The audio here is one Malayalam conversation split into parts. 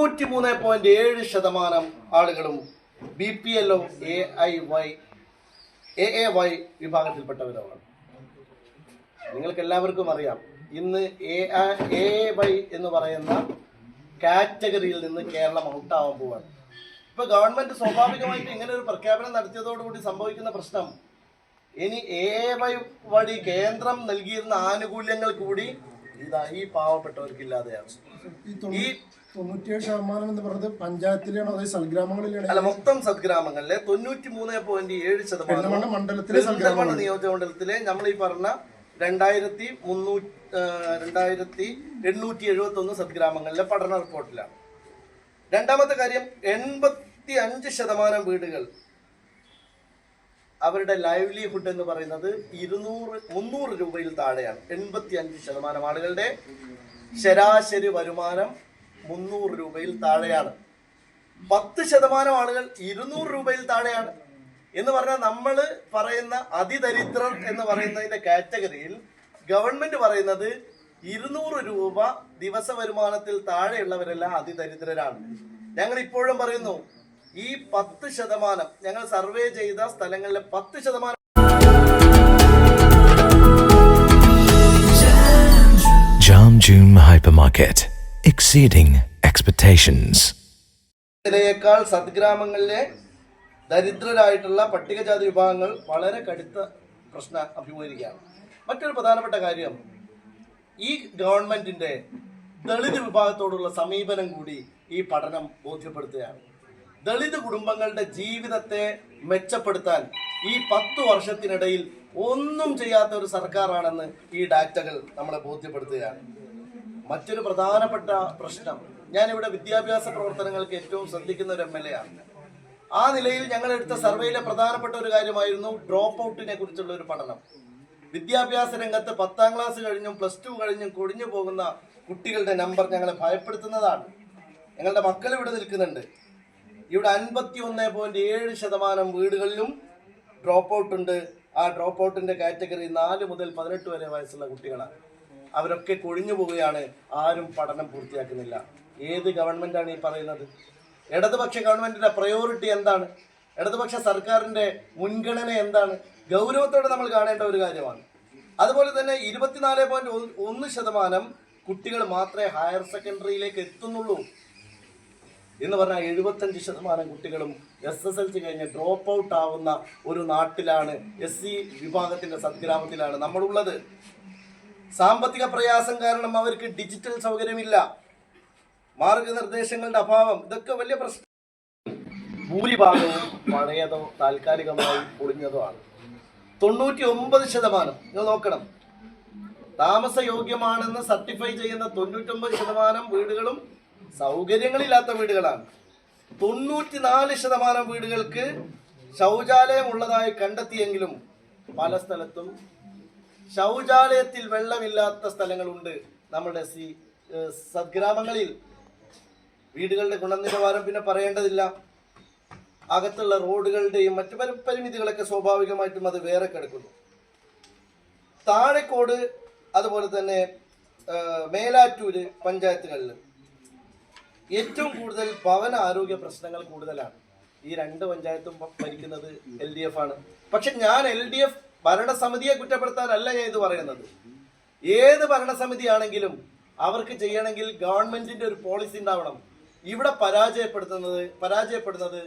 തൊണ്ണൂറ്റി മൂന്ന് പോയിന്റ് ഏഴ് ശതമാനം ആളുകളും B P L O A I Y A A Y വിഭാഗത്തിൽപ്പെട്ടവരാണ് നിങ്ങൾക്ക് എല്ലാവർക്കും അറിയാം ഇന്ന് എ എ വൈ എന്ന് പറയുന്ന കാറ്റഗറിയിൽ നിന്ന് കേരളം ഔട്ടാവാൻ പോവാണ്. ഇപ്പൊ ഗവൺമെന്റ് സ്വാഭാവികമായിട്ട് ഇങ്ങനെ ഒരു പ്രഖ്യാപനം നടത്തിയതോടുകൂടി സംഭവിക്കുന്ന പ്രശ്നം ഇനി എ വൈ വഴി കേന്ദ്രം നൽകിയിരുന്ന ആനുകൂല്യങ്ങൾ കൂടി ഇതാ ഈ പാവപ്പെട്ടവർക്ക് ഇല്ലാതെയാണ് ഈ തൊണ്ണൂറ്റിയേഴ് ശതമാനം എന്ന് പറഞ്ഞത് പഞ്ചായത്തിലാണോ അതായത് സൽഗ്രാമങ്ങളിലാണോ അല്ല മൊത്തം സദ്ഗ്രാമങ്ങളിലെ തൊണ്ണൂറ്റി മൂന്ന് പോയിന്റ് ഏഴ് ശതമാനം മണ്ഡലത്തിലെ പെരിന്തൽമണ്ണ നിയോജക മണ്ഡലത്തിലെ നമ്മൾ ഈ പറഞ്ഞ രണ്ടായിരത്തി മുന്നൂറ്റി രണ്ടായിരത്തി എണ്ണൂറ്റി എഴുപത്തി ഒന്ന് സദ്ഗ്രാമങ്ങളിലെ പഠന റിപ്പോർട്ടിലാണ്. രണ്ടാമത്തെ കാര്യം എൺപത്തി അഞ്ച് ശതമാനം വീടുകൾ അവരുടെ ലൈവ്ലിഹുഡ് എന്ന് പറയുന്നത് ഇരുന്നൂറ് മുന്നൂറ് രൂപയിൽ താഴെയാണ്. എൺപത്തി അഞ്ച് ശതമാനം ആളുകളുടെ ശരാശരി വരുമാനം മുന്നൂറ് രൂപയിൽ താഴെയാണ്. പത്ത് ശതമാനം ആളുകൾ ഇരുന്നൂറ് രൂപയിൽ താഴെയാണ്. എന്ന് പറഞ്ഞാൽ നമ്മൾ പറയുന്ന അതിദരിദ്രർ എന്ന് പറയുന്നതിന്റെ കാറ്റഗറിയിൽ ഗവൺമെന്റ് പറയുന്നത് ഇരുന്നൂറ് രൂപ ദിവസ വരുമാനത്തിൽ താഴെയുള്ളവരെല്ലാം അതിദരിദ്രരാണ്. ഞങ്ങൾ ഇപ്പോഴും പറയുന്നു ഈ പത്ത് ശതമാനം ഞങ്ങൾ സർവേ ചെയ്ത സ്ഥലങ്ങളിലെ പത്ത് ശതമാനം Jam Hypermarket. Exceeding expectations. ിനേക്കാൾ സദ്ഗ്രാമങ്ങളിലെ ദരിദ്രരായിട്ടുള്ള പട്ടികജാതി വിഭാഗങ്ങൾ വളരെ കടുത്ത പ്രശ്ന അഭിമുഖീകരിക്കുകയാണ്. മറ്റൊരു പ്രധാനപ്പെട്ട കാര്യം ഈ ഗവൺമെന്റിന്റെ ദളിത് വിഭാഗത്തോടുള്ള സമീപനം കൂടി ഈ പഠനം ബോധ്യപ്പെടുത്തുകയാണ്. ദളിത് കുടുംബങ്ങളുടെ ജീവിതത്തെ മെച്ചപ്പെടുത്താൻ ഈ പത്ത് വർഷത്തിനിടയിൽ ഒന്നും ചെയ്യാത്ത ഒരു സർക്കാരാണെന്ന് ഈ ഡാറ്റകൾ നമ്മളെ ബോധ്യപ്പെടുത്തുകയാണ്. മറ്റൊരു പ്രധാനപ്പെട്ട പ്രശ്നം. ഞാനിവിടെ വിദ്യാഭ്യാസ പ്രവർത്തനങ്ങൾക്ക് ഏറ്റവും ശ്രദ്ധിക്കുന്ന ഒരു എം എൽ എ ആണ്. ആ നിലയിൽ ഞങ്ങൾ എടുത്ത സർവേയിലെ പ്രധാനപ്പെട്ട ഒരു കാര്യമായിരുന്നു ഡ്രോപ്പ് ഔട്ടിനെ കുറിച്ചുള്ള ഒരു പഠനം. വിദ്യാഭ്യാസ രംഗത്ത് പത്താം ക്ലാസ് കഴിഞ്ഞും പ്ലസ് ടു കഴിഞ്ഞും കൊടിഞ്ഞു പോകുന്ന കുട്ടികളുടെ നമ്പർ ഞങ്ങളെ ഭയപ്പെടുത്തുന്നതാണ്. ഞങ്ങളുടെ മക്കൾ ഇവിടെ നിൽക്കുന്നുണ്ട്. ഇവിടെ അൻപത്തി ഒന്ന് പോയിന്റ് ഏഴ് ശതമാനം വീടുകളിലും ഡ്രോപ്പ് ഔട്ട് ഉണ്ട്. ആ ഡ്രോപ്പ് ഔട്ടിന്റെ കാറ്റഗറി നാല് മുതൽ പതിനെട്ട് വരെ വയസ്സുള്ള കുട്ടികളാണ്. അവരൊക്കെ കൊഴിഞ്ഞു പോവുകയാണ്. ആരും പഠനം പൂർത്തിയാക്കുന്നില്ല. ഏത് ഗവൺമെന്റാണ് ഈ പറയുന്നത്? ഇടതുപക്ഷ ഗവൺമെന്റിന്റെ പ്രയോറിറ്റി എന്താണ്? ഇടതുപക്ഷ സർക്കാരിന്റെ മുൻഗണന എന്താണ്? ഗൗരവത്തോടെ നമ്മൾ കാണേണ്ട ഒരു കാര്യമാണ്. അതുപോലെ തന്നെ ഇരുപത്തിനാല് പോയിന്റ് ഒന്ന് ശതമാനം കുട്ടികൾ മാത്രമേ ഹയർ സെക്കൻഡറിയിലേക്ക് എത്തുന്നുള്ളൂ. എന്ന് പറഞ്ഞാൽ എഴുപത്തഞ്ച് ശതമാനം കുട്ടികളും എസ് എസ് എൽ സി കഴിഞ്ഞ് ഡ്രോപ്പ് ഔട്ട് ആവുന്ന ഒരു നാട്ടിലാണ് എസ് സി വിഭാഗത്തിന്റെ സദ്ഗ്രാമത്തിലാണ് നമ്മളുള്ളത്. സാമ്പത്തിക പ്രയാസം കാരണം അവർക്ക് ഡിജിറ്റൽ സൗകര്യമില്ല. മാർഗനിർദ്ദേശങ്ങളുടെ അഭാവം ഇതൊക്കെ വലിയ പ്രശ്നം. ഭൂരിഭാഗവും പഴയതോ താൽക്കാലികമായി പൊളിഞ്ഞതോ ആണ് തൊണ്ണൂറ്റി ഒമ്പത് ശതമാനം നിങ്ങൾ നോക്കണം. താമസയോഗ്യമാണെന്ന് സർട്ടിഫൈ ചെയ്യുന്ന തൊണ്ണൂറ്റൊമ്പത് ശതമാനം വീടുകളും സൗകര്യങ്ങളില്ലാത്ത വീടുകളാണ്. തൊണ്ണൂറ്റിനാല് ശതമാനം വീടുകൾക്ക് ശൗചാലയം ഉള്ളതായി കണ്ടെത്തിയെങ്കിലും പല സ്ഥലത്തും ശൗചാലയത്തിൽ വെള്ളമില്ലാത്ത സ്ഥലങ്ങളുണ്ട്. നമ്മുടെ സി സദ്ഗ്രാമങ്ങളിൽ. വീടുകളുടെ ഗുണനിലവാരം പിന്നെ പറയേണ്ടതില്ല. അകത്തുള്ള റോഡുകളുടെയും മറ്റു പല പരിമിതികളൊക്കെ സ്വാഭാവികമായിട്ടും അത് വേറെ കിടക്കുന്നു. താഴെക്കോട് അതുപോലെ തന്നെ മേലാറ്റൂര് പഞ്ചായത്തുകളിൽ ഏറ്റവും കൂടുതൽ ഭവന ആരോഗ്യ പ്രശ്നങ്ങൾ കൂടുതലാണ്. ഈ രണ്ട് പഞ്ചായത്തും ഭരിക്കുന്നത് എൽ ഡി എഫ് ആണ്. പക്ഷെ ഞാൻ എൽ ഡി എഫ് ഭരണസമിതിയെ കുറ്റപ്പെടുത്താനല്ല ഞാൻ ഇത് പറയുന്നത്. ഏത് ഭരണസമിതിയാണെങ്കിലും അവർക്ക് ചെയ്യണമെങ്കിൽ ഗവൺമെന്റിന്റെ ഒരു പോളിസി ഉണ്ടാവണം. ഇവിടെ പരാജയപ്പെടുത്തുന്നത് പരാജയപ്പെടുന്നത്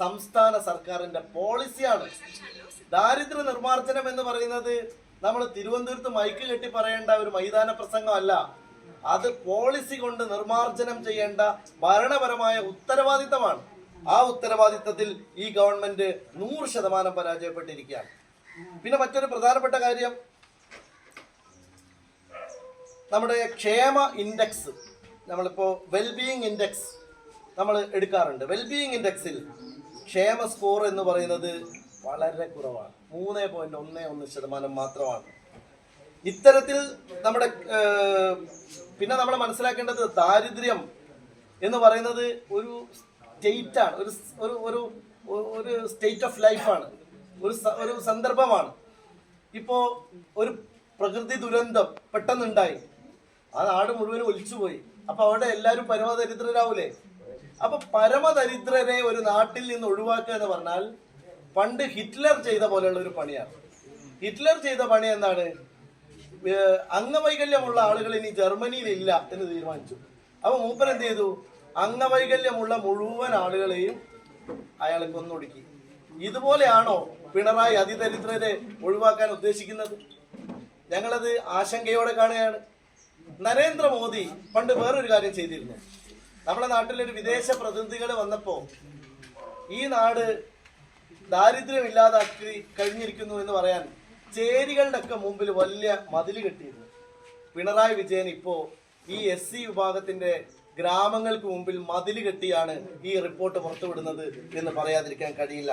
സംസ്ഥാന സർക്കാരിന്റെ പോളിസിയാണ് ദാരിദ്ര്യ നിർമ്മാർജനം എന്ന് പറയുന്നത് നമ്മൾ തിരുവനന്തപുരത്ത് മൈക്ക് കെട്ടി പറയേണ്ട ഒരു മൈതാന പ്രസംഗമല്ല. അത് പോളിസി കൊണ്ട് നിർമ്മാർജനം ചെയ്യേണ്ട ഭരണപരമായ ഉത്തരവാദിത്തമാണ്. ആ ഉത്തരവാദിത്തത്തിൽ ഈ ഗവൺമെന്റ് നൂറ് ശതമാനം പരാജയപ്പെട്ടിരിക്കുകയാണ്. പിന്നെ മറ്റൊരു പ്രധാനപ്പെട്ട കാര്യം. നമ്മുടെ ക്ഷേമ ഇൻഡെക്സ് നമ്മളിപ്പോൾ വെൽബീയിങ് ഇൻഡെക്സ് നമ്മൾ എടുക്കാറുണ്ട്. വെൽബീയിങ് ഇൻഡെക്സിൽ ക്ഷേമ സ്കോർ എന്ന് പറയുന്നത് വളരെ കുറവാണ്. മൂന്ന് പോയിന്റ് ഒന്ന് ഒന്ന് ശതമാനം മാത്രമാണ്. ഇത്തരത്തിൽ നമ്മുടെ പിന്നെ നമ്മൾ മനസ്സിലാക്കേണ്ടത് ദാരിദ്ര്യം എന്ന് പറയുന്നത് ഒരു സ്റ്റേറ്റാണ് ഒരു ഒരു ഒരു സ്റ്റേറ്റ് ഓഫ് ലൈഫാണ് ഒരു ഒരു സന്ദർഭമാണ്. ഇപ്പോ ഒരു പ്രകൃതി ദുരന്തം പെട്ടെന്നുണ്ടായി. ആ നാട് മുഴുവൻ ഒലിച്ചുപോയി. അപ്പൊ അവിടെ എല്ലാവരും പരമദരിദ്രരാവൂലേ? അപ്പൊ പരമദരിദ്രരെ ഒരു നാട്ടിൽ നിന്ന് ഒഴിവാക്കുക എന്ന് പറഞ്ഞാൽ പണ്ട് ഹിറ്റ്ലർ ചെയ്ത പോലെയുള്ള ഒരു പണിയാണ്. ഹിറ്റ്ലർ ചെയ്ത പണി എന്താണ്? അംഗവൈകല്യമുള്ള ആളുകൾ ഇനി ജർമ്മനിയിൽ ഇല്ല എന്ന് തീരുമാനിച്ചു. അപ്പൊ മൂപ്പൻ എന്ത് ചെയ്തു? അംഗവൈകല്യമുള്ള മുഴുവൻ ആളുകളെയും അയാൾ കൊന്നൊടുക്കി. ഇതുപോലെയാണോ പിണറായി അതിദരിദ്രരെ ഒഴിവാക്കാൻ ഉദ്ദേശിക്കുന്നത്? ഞങ്ങളത് ആശങ്കയോടെ കാണുകയാണ്. നരേന്ദ്രമോദി പണ്ട് വേറൊരു കാര്യം ചെയ്തിരുന്നു. നമ്മുടെ നാട്ടിലൊരു വിദേശ പ്രതിനിധികൾ വന്നപ്പോ ഈ നാട് ദാരിദ്ര്യം ഇല്ലാതാക്കി കഴിഞ്ഞിരിക്കുന്നു എന്ന് പറയാൻ ചേരികളുടെ ഒക്കെ മുമ്പിൽ വലിയ മതിൽ കെട്ടിയിരുന്നു. പിണറായി വിജയൻ ഇപ്പോ ഈ എസ് സി വിഭാഗത്തിന്റെ ഗ്രാമങ്ങൾക്ക് മുമ്പിൽ മതിൽ കെട്ടിയാണ് ഈ റിപ്പോർട്ട് പുറത്തുവിടുന്നത് എന്ന് പറയാതിരിക്കാൻ കഴിയില്ല.